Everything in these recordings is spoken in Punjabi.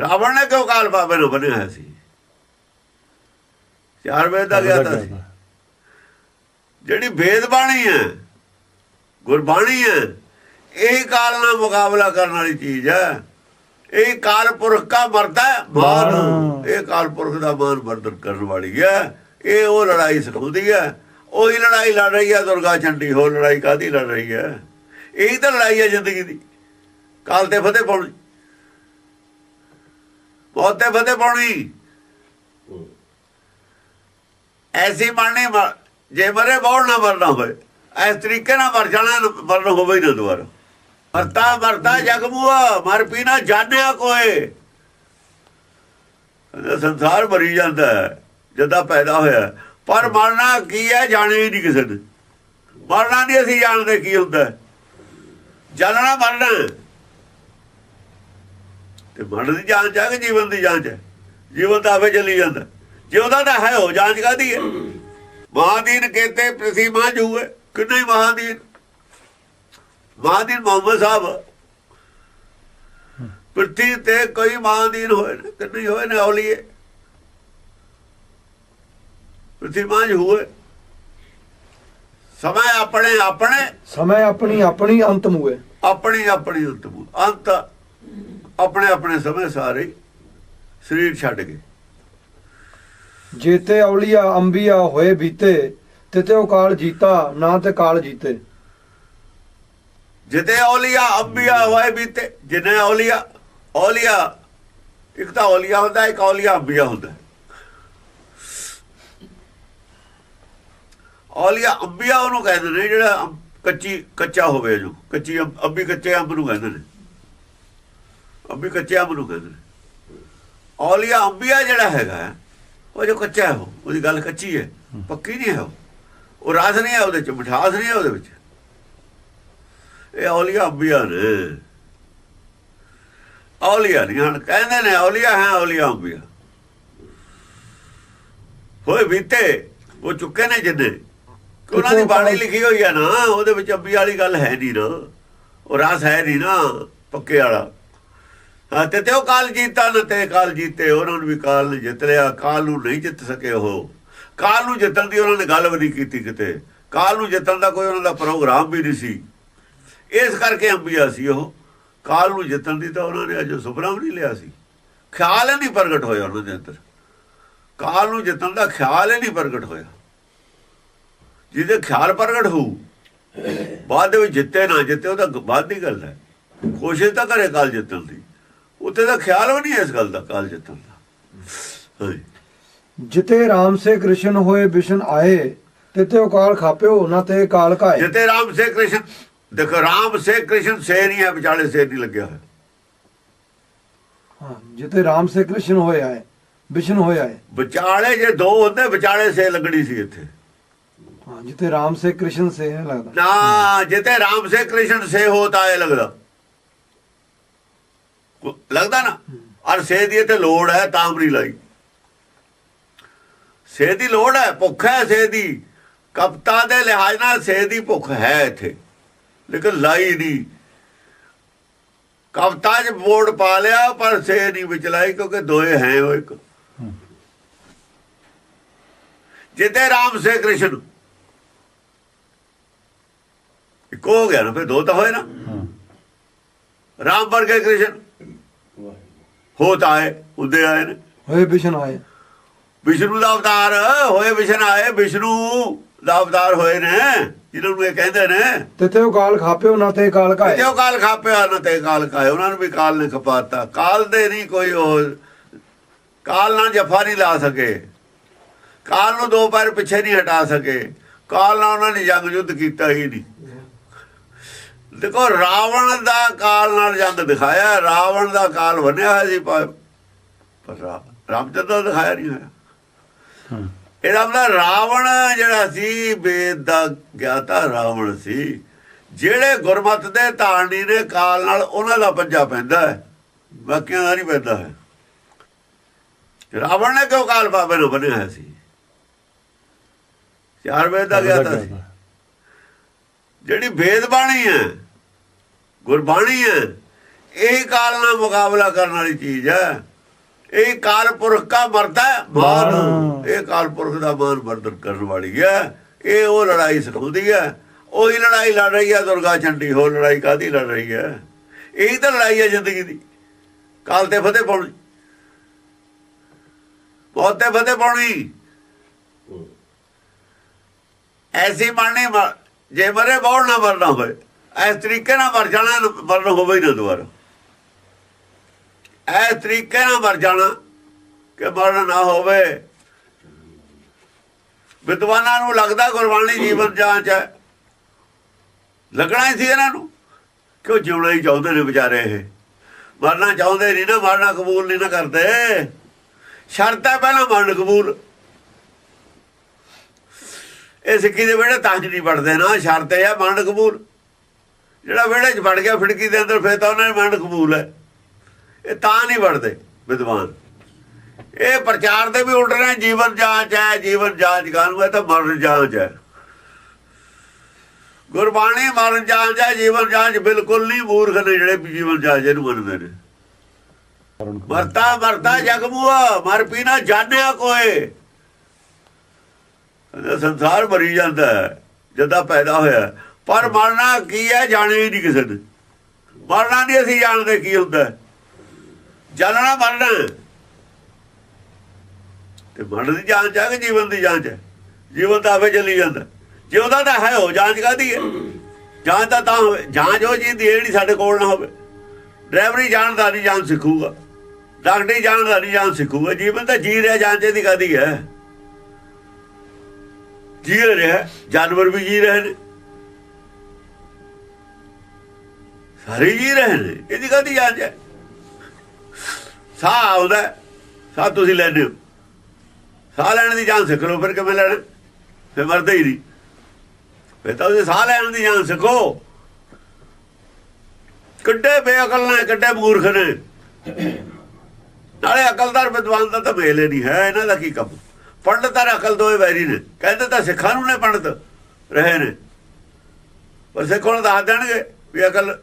ਰਾਵਣ ਨੇ ਕਿਉਂ ਕਾਲ ਬਾਬੇ ਨੂੰ ਬਣਿਆ ਹੋਇਆ ਸੀ? ਚਾਰ ਵੇਦ ਦਾ ਗਿਆਤਾ ਸੀ। ਜਿਹੜੀ ਵੇਦ ਬਾਣੀ ਹੈ ਗੁਰਬਾਣੀ ਹੈ ਇਹ ਕਾਲ ਨਾਲ ਮੁਕਾਬਲਾ ਕਰਨ ਵਾਲੀ ਚੀਜ਼ ਹੈ। ਇਹ ਕਾਲ ਪੁਰਖ ਦਾ ਮਰਦਾ ਹੈ ਮਾਨ। ਇਹ ਕਾਲ ਪੁਰਖ ਦਾ ਮਾਨ ਵਰਦਨ ਕਰਨ ਵਾਲੀ ਹੈ। ਇਹ ਉਹ ਲੜਾਈ ਸਿਖਾਉਂਦੀ ਹੈ। ਉਹੀ ਲੜਾਈ ਲੜ ਰਹੀ ਹੈ ਦੁਰਗਾ ਚੰਡੀ ਹੋਰ ਲੜਾਈ ਕਾਦੀ ਲੜ ਰਹੀ ਹੈ? ਇਹੀ ਤਾਂ ਲੜਾਈ ਹੈ ਜ਼ਿੰਦਗੀ ਦੀ। ਕਾਲ ਤੇ ਫਤਿਹ ਪਾਉਣੀ। ਮੌਤ ਤੇ ਫਤਿਹ ਪਾਉਣੀ ਐਸੀ ਮਰਨੀ ਜੇ ਮਰੇ ਬੌੜ ਨਾ ਮਰਨਾ ਹੋਵੇ। ਇਸ ਤਰੀਕੇ ਨਾਲ ਮਰ ਜਾਣਾ, ਮਰਨ ਹੋਵੇ ਨਾ ਦੁਬਾਰਾ। ਮਰਤਾ ਮਰਤਾ ਜਗ ਮਰ ਪੀਣਾ ਜਾਣਿਆ ਕੋਏ। ਸੰਸਾਰ ਮਰੀ ਜਾਂਦਾ ਹੈ, ਜਦਾਂ ਪੈਦਾ ਹੋਇਆ ਪਰ ਮਰਨਾ ਕੀ ਹੈ, ਜਾਣੇ ਹੀ ਨਹੀਂ ਕਿਸੇ ਨੇ। ਮਰਨਾ ਨਹੀਂ ਅਸੀਂ ਜਾਣਦੇ ਕੀ ਹੁੰਦਾ ਜਾਣਨਾ ਮਰਨਾ ਤੇ ਮਰਨ ਦੀ ਜਾਂਚ ਹੈ ਕਿ ਜੀਵਨ ਦੀ ਜਾਂਚ ਹੈ? ਜੀਵਨ ਤਾਂ ਆਵੇ ਚੱਲੀ ਜਾਂਦਾ। ਜਿਉਂਦਾ ਤਾਂ ਹੈ ਉਹ ਜਾਂਚ ਕਾਦੀ ਹੈ? ਮਹਾਦੀਨ ਕਹਤੇ ਪ੍ਰਤੀ ਮਾਂ ਜੂਏ ਕਿੰਨੇ ਹੀ ਮਹਾਦੀਨ। ਮਹਾਦੀਨ ਮੁਹੰਮਦ ਸਾਹਿਬ। ਪ੍ਰਤੀ ਤੇ ਕਈ ਮਹਾਦੀਨ ਹੋਏ ਨੇ ਕਿੰਨੇ ਹੀ ਹੋਏ ਨੇ ਔਲੀਏ। ਪ੍ਰਤੀ ਮਾਂ ਹੋਏ ਸਮਾਂ ਆਪਣੇ ਆਪਣੇ। ਸਮੇਂ ਆਪਣੀ ਆਪਣੀ ਅੰਤ ਮੂਏ ਆਪਣੀ ਆਪਣੀ ਅੰਤਮ। ਅੰਤ। ਆਪਣੇ ਆਪਣੇ ਸਮੇਂ ਸਾਰੇ ਸਰੀਰ ਛੱਡ ਗਏ। ਜੇਤੇ ਔਲੀਆ ਅੰਬੀਆ ਹੋਏ ਬੀਤੇ ਤਿਤੇ ਉਹ ਕਾਲ ਜੀਤਾ ਨਾ ਤੇ ਕਾਲ ਜੀਤੇ। ਜਿਤੇ ਔਲੀਆ ਅੰਬੀਆ ਹੋਏ ਬੀਤੇ ਜਿਨੇ ਔਲੀਆ ਔਲੀਆ ਇੱਕ ਤਾਂ ਔਲੀਆ ਹੁੰਦਾ ਇੱਕ ਔਲੀਆ ਅੰਬੀਆ ਹੁੰਦਾ। ਔਲੀਆ ਅੰਬੀਆ ਉਹਨੂੰ ਕਹਿੰਦੇ ਨੇ ਜਿਹੜਾ ਕੱਚੀ ਕੱਚਾ ਹੋਵੇ ਜੋ ਕੱਚੀ ਅੰਬੀ ਕੱਚੇ ਅੰਬ ਨੂੰ ਕਹਿੰਦੇ ਨੇ। ਅੰਬੀ ਕੱਚੇ ਅੰਬ ਨੂੰ ਕਹਿੰਦੇ ਔਲੀਆ ਅੰਬੀਆ ਜਿਹੜਾ ਹੈਗਾ ਉਹ ਜੋ ਕੱਚਾ ਹੈ ਉਹ ਉਹਦੀ ਗੱਲ ਕੱਚੀ ਹੈ ਪੱਕੀ ਨਹੀਂ ਹੈ ਉਹ। ਰਸ ਨਹੀਂ ਹੈ ਉਹਦੇ ਚ ਮਿਠਾਸ ਨਹੀਂ ਹੈ ਉਹਦੇ ਵਿੱਚ। ਇਹ ਔਲੀਆ ਅੰਬੀਆ ਨੇ। ਔਲੀਆ ਨਹੀਂ ਹਨ ਕਹਿੰਦੇ ਨੇ ਔਲੀਆ ਹੈ ਔਲੀਆ ਅੰਬੀਆ। ਹੋਏ ਬੀਤੇ ਉਹ ਚੁੱਕੇ ਨੇ ਜਿੰਨੇ। ਉਹਨਾਂ ਦੀ ਬਾਣੀ ਲਿਖੀ ਹੋਈ ਹੈ ਨਾ ਉਹਦੇ ਵਿੱਚ ਅੰਬੀ ਵਾਲੀ ਗੱਲ ਹੈ ਨਹੀਂ ਨਾ। ਉਹ ਰਸ ਹੈ ਨਹੀਂ ਨਾ ਪੱਕੇ ਵਾਲਾ। ਤੇ ਤੇ ਉਹ ਕਾਲ ਜੀਤਾ ਨਾ ਤੇ ਕਾਲ ਜੀਤੇ, ਉਹਨਾਂ ਨੂੰ ਵੀ ਕਾਲ ਨੇ ਜਿੱਤ ਲਿਆ। ਕਾਲ ਨੂੰ ਨਹੀਂ ਜਿੱਤ ਸਕੇ ਉਹ। ਕਾਲ ਨੂੰ ਜਿੱਤਣ ਦੀ ਉਹਨਾਂ ਨੇ ਗੱਲ ਵੀ ਨਹੀਂ ਕੀਤੀ ਕਿਤੇ। ਕਾਲ ਨੂੰ ਜਿੱਤਣ ਦਾ ਕੋਈ ਉਹਨਾਂ ਦਾ ਪ੍ਰੋਗਰਾਮ ਵੀ ਨਹੀਂ ਸੀ। ਇਸ ਕਰਕੇ ਅੰਬੀਆ ਸੀ ਉਹ। ਕਾਲ ਨੂੰ ਜਿੱਤਣ ਦੀ ਤਾਂ ਉਹਨਾਂ ਨੇ ਅਜੇ ਸੁਪਨਾ ਵੀ ਨਹੀਂ ਲਿਆ ਸੀ। ਖਿਆਲ ਨਹੀਂ ਪ੍ਰਗਟ ਹੋਇਆ ਉਹਨਾਂ ਦੇ ਅੰਦਰ। ਕਾਲ ਨੂੰ ਜਿੱਤਣ ਦਾ ਖਿਆਲ ਹੀ ਨਹੀਂ ਪ੍ਰਗਟ ਹੋਇਆ। ਜਿਹਦੇ ਖਿਆਲ ਪ੍ਰਗਟ ਹੋਊ, ਬਾਅਦ ਦੇ ਵਿੱਚ ਜਿੱਤੇ ਨਾ ਜਿੱਤੇ, ਉਹ ਤਾਂ ਬਾਅਦ ਦੀ ਗੱਲ ਹੈ। ਕੋਸ਼ਿਸ਼ ਤਾਂ ਕਰੇ ਕਾਲ ਜਿੱਤਣ ਦੀ। ਉੱਤੇ ਤਾਂ ਖਿਆਲ ਵੀ ਨਹੀਂ ਇਸ ਗੱਲ ਦਾ ਕਾਲ ਜਿੱਤਣ ਦਾ। ਜਿਤੇ ਰਾਮ ਸੇ ਕ੍ਰਿਸ਼ਨ ਹੋਏ ਬਿਸ਼ਨ ਆਏ ਤਿਤੇ ਉਹ ਕਾਲ ਖਾਪਿਓ ਨਾ ਤੇ ਕਾਲ ਕਾਏ ਜਿਤੇ ਰਾਮ ਸੇ ਕ੍ਰਿਸ਼ਨ ਦੇਖੋ ਰਾਮ ਸੇ ਕ੍ਰਿਸ਼ਨ ਸੇ ਨਹੀਂ ਹੈ ਵਿਚਾਲੇ ਸੇ ਨਹੀਂ ਲੱਗਿਆ ਹੋਇਆ। ਹਾਂ ਜਿਤੇ ਰਾਮ ਸੇ ਕ੍ਰਿਸ਼ਨ ਹੋਏ ਆਏ ਬਿਸ਼ਨ ਹੋਏ ਆਏ। ਵਿਚਾਲੇ ਜੇ ਦੋ ਹੁੰਦੇ ਵਿਚਾਲੇ ਸੇ ਲੱਗਣੀ ਸੀ ਇੱਥੇ। ਹਾਂ ਜਿਤੇ ਰਾਮ ਸੇ ਕ੍ਰਿਸ਼ਨ ਸੇ ਹੈ ਲੱਗਦਾ। ਨਾ ਜਿਤੇ ਰਾਮ ਸੇ ਕ੍ਰਿਸ਼ਨ ਸੇ ਹੋਤਾ ਹੈ ਲੱਗਦਾ। ਲੱਗਦਾ ਨਾ? ਔਰ ਸੇ ਦੀ ਇੱਥੇ ਲੋੜ ਹੈ ਤਾਂ ਵੀ ਨਹੀਂ ਲਾਈ। ਸੇ ਦੀ ਲੋੜ ਹੈ ਭੁੱਖ ਹੈ ਸੇ ਦੀ। ਕਪਤਾ ਦੇ ਲਿਹਾਜ਼ ਨਾਲ ਸੇ ਦੀ ਭੁੱਖ ਹੈ ਇੱਥੇ। ਲੇਕਿਨ ਲਾਈ ਨਹੀਂ। ਕਪਤਾ 'ਚ ਬੋਰਡ ਪਾ ਲਿਆ ਪਰ ਸੇ ਨਹੀਂ ਵਿੱਚ ਲਾਈ ਕਿਉਂਕਿ ਦੋਏ ਹੈ ਉਹ ਇੱਕ। ਜਿਤੇ ਰਾਮ ਸੇ ਕ੍ਰਿਸ਼ਨ। ਇੱਕ ਹੋ ਗਿਆ ਨਾ ਫਿਰ ਦੋ ਤਾਂ ਹੋਏ ਨਾ। ਰਾਮ ਵਰਗੇ ਕ੍ਰਿਸ਼ਨ। ਹੋਤ ਆਏ ਉਹਦੇ ਆਏ ਨੇ। ਹੋਏ ਬਿਸ਼ਨ ਆਏ। ਵਿਸ਼ਨੂੰ ਦਾ ਅਵਤਾਰ ਹੋਏ ਵਿਸ਼ਨ ਆਏ ਵਿਸ਼ਨੂੰ ਦਾ ਅਵਤਾਰ ਹੋਏ ਨੇ। ਜਿਹਨਾਂ ਨੂੰ ਇਹ ਕਹਿੰਦੇ ਨੇ। ਤਿਤੇ ਉਹ ਕਾਲ ਖਾਪਿਓ ਨਾ ਤੇ ਕਾਲ ਕਾਏ। ਤੇ ਉਹ ਕਾਲ ਖਾਪਿਆ ਨਾ ਤੇ ਕਾਲ ਕਾਏ। ਉਹਨਾਂ ਨੂੰ ਵੀ ਕਾਲ ਨੇ ਖਪਾਤਾ। ਕਾਲ ਦੇ ਨਹੀਂ ਕੋਈ ਉਹ ਕਾਲ ਨਾਲ ਜਫਾ ਨਹੀਂ ਲਾ ਸਕੇ। ਕਾਲ ਨੂੰ ਦੋ ਪੈਰ ਪਿੱਛੇ ਨਹੀਂ ਹਟਾ ਸਕੇ। ਕਾਲ ਨਾਲ ਉਹਨਾਂ ਨੇ ਜੰਗ ਯੁੱਧ ਕੀਤਾ ਹੀ ਨਹੀਂ। ਦੇਖੋ ਰਾਵਣ ਦਾ ਕਾਲ ਨਾਲ ਜੰਗ ਦਿਖਾਇਆ ਰਾਵਣ ਦਾ ਕਾਲ ਬਣਿਆ ਹੋਇਆ ਸੀ ਪਰ ਰਾਮਚੰਦਰ ਦਾ ਦਿਖਾਇਆ ਨਹੀਂ ਹੋਇਆ। ਇਹਦਾ ਮਤਲਬ ਰਾਵਣ ਜਿਹੜਾ ਸੀ ਵੇਦ ਦਾ ਗਿਆਤਾ ਰਾਵਣ ਸੀ ਜਿਹੜੇ ਗੁਰਮਤ ਦੇ ਧਾਰਨੀ ਨੇ ਕਾਲ ਨਾਲ ਉਹਨਾਂ ਦਾ ਪੰਜਾ ਪੈਂਦਾ ਹੈ ਬਾਕੀਆਂ ਦਾ ਨਹੀਂ ਪੈਂਦਾ ਹੈ। ਰਾਵਣ ਨੇ ਕਿਉਂ ਕਾਲ ਬਾਬੇ ਨੂੰ ਬਣਿਆ ਹੋਇਆ ਸੀ? ਚਾਰ ਵੇਦ ਦਾ ਗਿਆਤਾ ਸੀ। ਜਿਹੜੀ ਵੇਦ ਬਾਣੀ ਹੈ ਗੁਰਬਾਣੀ ਹੈ। ਇਹ ਕਾਲ ਨਾਲ ਮੁਕਾਬਲਾ ਕਰਨ ਵਾਲੀ ਚੀਜ਼ ਹੈ। ਇਹ ਕਾਲ ਪੁਰਖ ਦਾ ਮਰਦਾ ਹੈ ਮਾਨ। ਇਹ ਕਾਲ ਪੁਰਖ ਦਾ ਮਾਨ ਵਰਦਨ ਕਰਨ ਵਾਲੀ ਹੈ। ਇਹ ਉਹ ਲੜਾਈ ਸਿਖਾਉਂਦੀ ਹੈ। ਉਹੀ ਲੜਾਈ ਲੜ ਰਹੀ ਹੈ ਦੁਰਗਾ ਚੰਡੀ ਹੋਰ ਲੜਾਈ ਕਾਦੀ ਲੜ ਰਹੀ ਹੈ? ਇਹੀ ਤਾਂ ਲੜਾਈ ਹੈ ਜ਼ਿੰਦਗੀ ਦੀ। ਕਾਲ ਤੇ ਫਤਿਹ ਪਾਉਣੀ। ਮੌਤ ਤੇ ਫਤਿਹ ਪਾਉਣੀ। ਐਸੀ ਮਰਨੀ ਮ- ਜੇ ਮਰੇ ਬੌੜ ਨਾ ਮਰਨਾ ਹੋਏ ਇਸ ਤਰੀਕੇ ਨਾਲ ਮਰ ਜਾਣਾ, ਮਰਨ ਹੋਵੇ ਹੀ ਨਾ ਦੁਬਾਰਾ। ਇਸ ਤਰੀਕੇ ਨਾਲ ਮਰ ਜਾਣਾ ਕਿ ਮਰਨ ਨਾ ਹੋਵੇ। ਵਿਦਵਾਨਾਂ ਨੂੰ ਲੱਗਦਾ ਗੁਰਬਾਣੀ ਜੀਵਨ ਜਾਂਚ ਹੈ। ਲੱਗਣਾ ਹੀ ਸੀ ਇਹਨਾਂ ਨੂੰ। ਕਿਉਂ ਜਿਉਣਾ ਹੀ ਚਾਹੁੰਦੇ ਨੇ ਵਿਚਾਰੇ ਇਹ? ਮਰਨਾ ਚਾਹੁੰਦੇ ਨਹੀਂ ਨਾ, ਮਰਨਾ ਕਬੂਲ ਨਹੀਂ ਨਾ ਕਰਦੇ। ਸ਼ਰਤ ਹੈ ਪਹਿਲਾਂ ਮਰਨ ਕਬੂਲ। ਇਹ ਸਿੱਖੀ ਦੇ ਵਿਹੜੇ ਤਾਂ ਨਹੀਂ ਪੜਦੇ ਨਾ, ਸ਼ਰਤ ਇਹ ਹੈ ਮਰਨ ਕਬੂਲ। ਜਿਹੜਾ ਵਿਹੜੇ 'ਚ ਵੜ ਗਿਆ ਫਿੜਕੀ ਦੇ ਅੰਦਰ, ਫਿਰ ਤਾਂ ਉਹਨਾਂ ਨੇ ਮਰਨ ਕਬੂਲ ਹੈ। ਇਹ ਤਾਂ ਨਹੀਂ ਵੜਦੇ ਵਿਦਵਾਨ। ਇਹ ਪ੍ਰਚਾਰ ਦੇ ਵੀ ਉੱਡ ਰਹੇ ਜੀਵਨ ਜਾਂਚ ਹੈ, ਜੀਵਨ ਜਾਂਚ ਕਾਨੂੰ ਹੈ ਤਾਂ ਮਰਨ ਜਾਂਚ ਹੈ। ਗੁਰਬਾਣੀ ਮਰਨ ਜਾਂਚ ਹੈ, ਜੀਵਨ ਜਾਂਚ ਬਿਲਕੁਲ ਨਹੀਂ, ਮੂਰਖ ਨੇ ਜਿਹੜੇ ਜੀਵਨ ਜਾਂਚ ਇਹਨੂੰ ਮੰਨਦੇ ਨੇ। ਮਰਤਾ ਮਰਤਾ ਜਗਮੂਆ ਮਰ ਪੀਣਾ ਜਾਣਿਆ ਕੋਏ। ਸੰਸਾਰ ਮਰੀ ਜਾਂਦਾ ਹੈ, ਜਦਾਂ ਪੈਦਾ ਹੋਇਆ ਪਰ ਮਰਨਾ ਕੀ ਹੈ, ਜਾਣੇ ਹੀ ਨਹੀਂ ਕਿਸੇ ਨੇ। ਮਰਨਾ ਨਹੀਂ ਅਸੀਂ ਜਾਣਦੇ ਕੀ ਹੁੰਦਾ ਹੈ। ਜਾਣਨਾ ਮਰਨਾ ਤੇ ਮਰਨ ਦੀ ਜਾਂਚ ਹੈ ਕਿ ਜੀਵਨ ਦੀ ਜਾਂਚ ਹੈ? ਜੀਵਨ ਤਾਂ ਆਵੇ ਚੱਲੀ ਜਾਂਦਾ ਜਿਉਂਦਾ ਤਾਂ ਹੈ, ਉਹ ਜਾਂਚ ਕਾਦੀ ਹੈ? ਜਾਂਚ ਤਾਂ ਤਾਂ ਹੋਵੇ। ਜਾਂਚ ਉਹ ਜੀ ਦੀ ਜਿਹੜੀ ਸਾਡੇ ਕੋਲ ਨਾ ਹੋਵੇ। ਡਰਾਈਵਰੀ ਜਾਣਦਾ ਨਹੀਂ ਜਾਂਚ ਸਿੱਖੂਗਾ। ਡਾਕਟਰੀ ਜਾਣਦਾ ਨਹੀਂ ਜਾਂਚ ਸਿੱਖੂਗਾ। ਜੀਵਨ ਤਾਂ ਜੀ ਰਿਹਾ, ਜਾਂਚ ਦੀ ਕਾਦੀ ਹੈ? ਜੀ ਰਿਹਾ, ਜਾਨਵਰ ਵੀ ਜੀ ਰਹੇ ਨੇ। ਸਾਰੇ ਜੀ ਰਹੇ ਨੇ ਇਹਦੀ ਕਾਦੀ ਜਾਂਚ ਹੈ? ਸਾਹ ਆਉਂਦਾ ਸਾਹ ਤੁਸੀਂ ਲੈਂਦੇ ਹੋ। ਸਾਹ ਲੈਣ ਦੀ ਜਾਨ ਸਿੱਖ ਲਓ, ਫਿਰ ਕਿਵੇਂ ਲੈਣਾ? ਫਿਰ ਮਰਦੇ ਹੀ ਨਹੀਂ। ਫਿਰ ਤਾਂ ਉਹਦੇ ਸਾਹ ਲੈਣ ਦੀ ਜਾਨ ਸਿੱਖੋ। ਕਿੱਡੇ ਬੇਅਕਲ ਨੇ, ਕਿੱਡੇ ਮੂਰਖ ਨੇ। ਨਾਲੇ ਅਕਲਦਾਰ ਵਿਦਵਾਨ ਦਾ ਤਾਂ ਮੇਲ ਹੀ ਨਹੀਂ ਹੈ, ਇਹਨਾਂ ਦਾ ਕੀ ਕੰਮ? ਪੰਡਤ ਅਕਲ ਦੋਏ ਵੈਰੀ ਨੇ। ਕਹਿੰਦੇ ਤਾਂ ਸਿੱਖਾਂ ਨੂੰ ਨੇ ਪੰਡਤ, ਰਹੇ ਨੇ। ਪਰ ਸਿੱਖ ਹੁਣ ਦੱਸ ਦੇਣਗੇ ਵੀ ਅਕਲ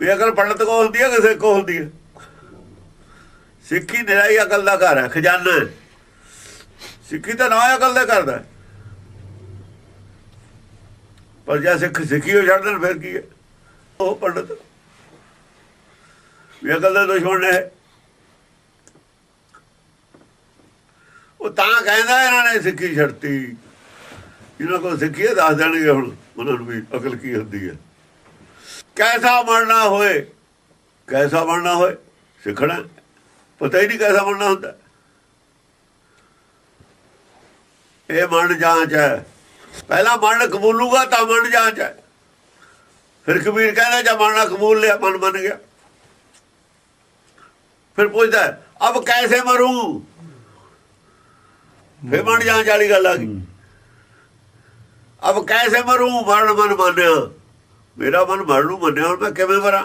ਵੀ ਅਕਲ ਪੰਡਤ ਕੋਲ ਹੁੰਦੀ ਹੈ ਕਿਸੇ ਕੋ ਹੁੰਦੀ ਹੈ ਸਿੱਖੀ ਨਿਰਾਈ ਅਕਲ ਦਾ ਘਰ ਹੈ ਖਜ਼ਾਨਾ ਸਿੱਖੀ ਤਾਂ ਨਾ ਅਕਲ ਦਾ ਕਰਦਾ ਪਰ ਜੇ ਸਿੱਖ ਸਿੱਖੀ ਹੋ ਛੱਡ ਦੇਣ, ਫਿਰ ਕੀ ਹੈ? ਉਹ ਪੰਡਤ ਵੀ ਅਕਲ ਦਾ ਦੁਸ਼ਮਣ ਨੇ ਉਹ ਤਾਂ ਕਹਿੰਦਾ ਇਹਨਾਂ ਨੇ ਸਿੱਖੀ ਛੱਡਤੀ। ਇਹਨਾਂ ਕੋਲ ਸਿੱਖੀ ਹੈ, ਦੱਸ ਦੇਣਗੇ ਹੁਣ ਉਹਨਾਂ ਨੂੰ ਵੀ ਅਕਲ ਕੀ ਹੁੰਦੀ ਹੈ। ਕੈਸਾ ਬਣਨਾ ਹੋਏ? ਕੈਸਾ ਬਣਨਾ ਹੋਏ? ਸਿੱਖਣਾ? ਪਤਾ ਹੀ ਨਹੀਂ ਕੈਸਾ ਬਣਨਾ ਹੁੰਦਾ। ਇਹ ਮਨ ਜਾਂਚ ਹੈ। ਪਹਿਲਾਂ ਮਨ ਕਬੂਲੂਗਾ ਤਾਂ ਮਨ ਜਾਂਚ ਹੈ। ਫਿਰ ਕਬੀਰ ਕਹਿੰਦਾ ਜਦ ਮਨ ਕਬੂਲ ਲਿਆ ਮਨ ਬਣ ਗਿਆ। ਫਿਰ ਪੁੱਛਦਾ ਅਬ ਕੈਸੇ ਮਰੂੰ? ਫਿਰ ਮਨ ਜਾਂਚ ਵਾਲੀ ਗੱਲ ਆ ਗਈ। ਅਬ ਕੈਸੇ ਮਰੂੰ? ਮਰਨ ਮਨ ਮੰਨਿਆ। ਮੇਰਾ ਮਨ ਮਰਨ ਨੂੰ ਮੰਨਿਆ, ਹੁਣ ਮੈਂ ਕਿਵੇਂ ਮਰਾਂ?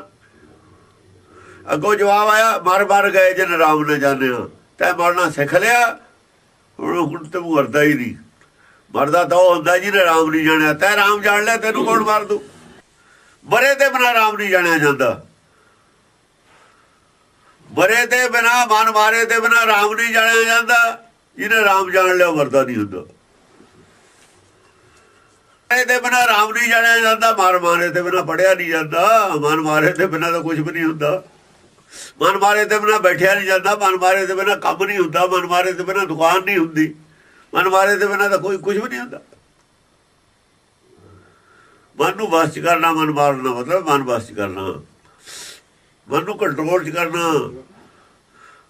ਅੱਗੋਂ ਜਵਾਬ ਆਇਆ, ਮਰ ਮਰ ਗਏ ਜਨ ਰਾਮ ਨੇ ਜਾਣਿਆ। ਤੈ ਮਰਨਾ ਸਿੱਖ ਲਿਆ, ਹੁਣ ਹੁਣ ਤੇ ਮਰਦਾ ਹੀ ਨਹੀਂ। ਮਰਦਾ ਤਾਂ ਉਹ ਹੁੰਦਾ ਜਿਹਨੇ ਰਾਮ ਨਹੀਂ ਜਾਣਿਆ। ਤੈ ਰਾਮ ਜਾਣ ਲਿਆ, ਤੈਨੂੰ ਕੌਣ ਮਾਰ ਦੂ? ਬਰੇ ਤੇ ਬਿਨਾ ਰਾਮ ਨਹੀਂ ਜਾਣਿਆ ਜਾਂਦਾ। ਬਰੇ ਤੇ ਬਿਨਾ, ਮਨ ਮਾਰੇ ਤੇ ਬਿਨਾ ਰਾਮ ਨਹੀਂ ਜਾਣਿਆ ਜਾਂਦਾ। ਜਿਹਨੇ ਰਾਮ ਜਾਣ ਲਿਆ ਮਰਦਾ ਨਹੀਂ ਹੁੰਦਾ। ਬਰੇ ਬਿਨਾ ਰਾਮ ਨਹੀਂ ਜਾਣਿਆ ਜਾਂਦਾ, ਮਨ ਮਾਰੇ ਤੇ ਬਿਨਾ ਪੜਿਆ ਨਹੀਂ ਜਾਂਦਾ, ਮਨ ਮਾਰੇ ਤੇ ਬਿਨਾ ਤਾਂ ਕੁਝ ਵੀ ਨਹੀਂ ਹੁੰਦਾ। ਮਨ ਮਾਰੇ ਤੇ ਬਿਨਾ ਬੈਠਿਆ ਨਹੀਂ ਜਾਂਦਾ, ਮਨ ਮਾਰੇ ਤੇ ਬਿਨਾ ਕੰਮ ਨਹੀਂ ਹੁੰਦਾ, ਮਨ ਮਾਰੇ ਤੇ ਬਿਨਾ ਦੁਕਾਨ ਨਹੀਂ ਹੁੰਦੀ, ਮਨ ਮਾਰੇ ਤੇ ਬਿਨਾ ਤਾਂ ਕੋਈ ਕੁਝ ਵੀ ਨਹੀਂ ਹੁੰਦਾ। ਮਨ ਨੂੰ ਵਸ ਚ ਕਰਨਾ, ਮਨ ਮਾਰਨਾ ਮਤਲਬ ਮਨ ਵਸ ਚ ਕਰਨਾ। ਮਨ ਨੂੰ ਕੰਟਰੋਲ ਚ ਕਰਨਾ।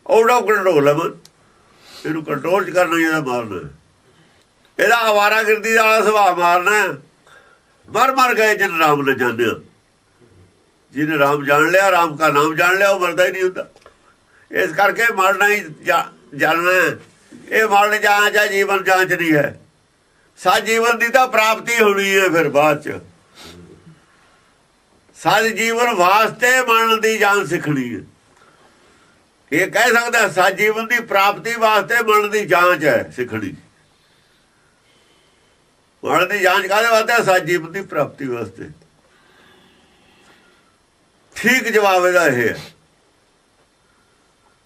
ਆਊਟ ਆਫ ਕੰਟਰੋਲ ਹੈ ਮਨ। ਇਹਨੂੰ ਕੰਟਰੋਲ ਚ ਕਰਨਾ ਇਹਦਾ ਮਾਰਨਾ ਇਹਦਾ ਆਵਾਰਾ ਗਿਰਦੀ ਸੁਭਾਅ ਮਾਰਨਾ ਮਰ ਮਰ ਗਏ ਜਨ ਰਾਮ ਨੇ ਜਾਣਿਆ। ਜਿਹਨੇ ਰਾਮ ਜਾਣ ਲਿਆ, ਰਾਮ ਦਾ ਨਾਮ ਜਾਣ ਲਿਆ, ਉਹ ਮਰਦਾ ਹੀ ਨਹੀਂ ਹੁੰਦਾ। ਇਸ ਕਰਕੇ ਮਰਨਾ ਹੀ ਜਾਣਨਾ ਇਹ ਮਰਨ ਜਾਂਚ ਹੈ ਜੀਵਨ ਜਾਂਚ ਨਹੀਂ ਹੈ। ਸਾ ਜੀਵਨ ਦੀ ਤਾਂ ਪ੍ਰਾਪਤੀ ਹੋਣੀ ਹੈ ਫਿਰ ਬਾਅਦ ਚ। ਸੱਚ ਜੀਵਨ ਵਾਸਤੇ ਮਰਨ ਦੀ ਜਾਂਚ ਸਿੱਖਣੀ ਹੈ। ਇਹ ਕਹਿ ਸਕਦਾ ਸੱਚ ਜੀਵਨ ਦੀ ਪ੍ਰਾਪਤੀ ਵਾਸਤੇ ਮਰਨ ਦੀ ਜਾਂਚ ਹੈ ਸਿੱਖਣੀ। ਮਰਨ ਦੀ ਜਾਂਚ ਕਾਹਦੇ ਵਾਸਤੇ ਹੈ? ਦੀ ਪ੍ਰਾਪਤੀ ਵਾਸਤੇ ਠੀਕ ਜਵਾਬ ਇਹਦਾ ਇਹ ਹੈ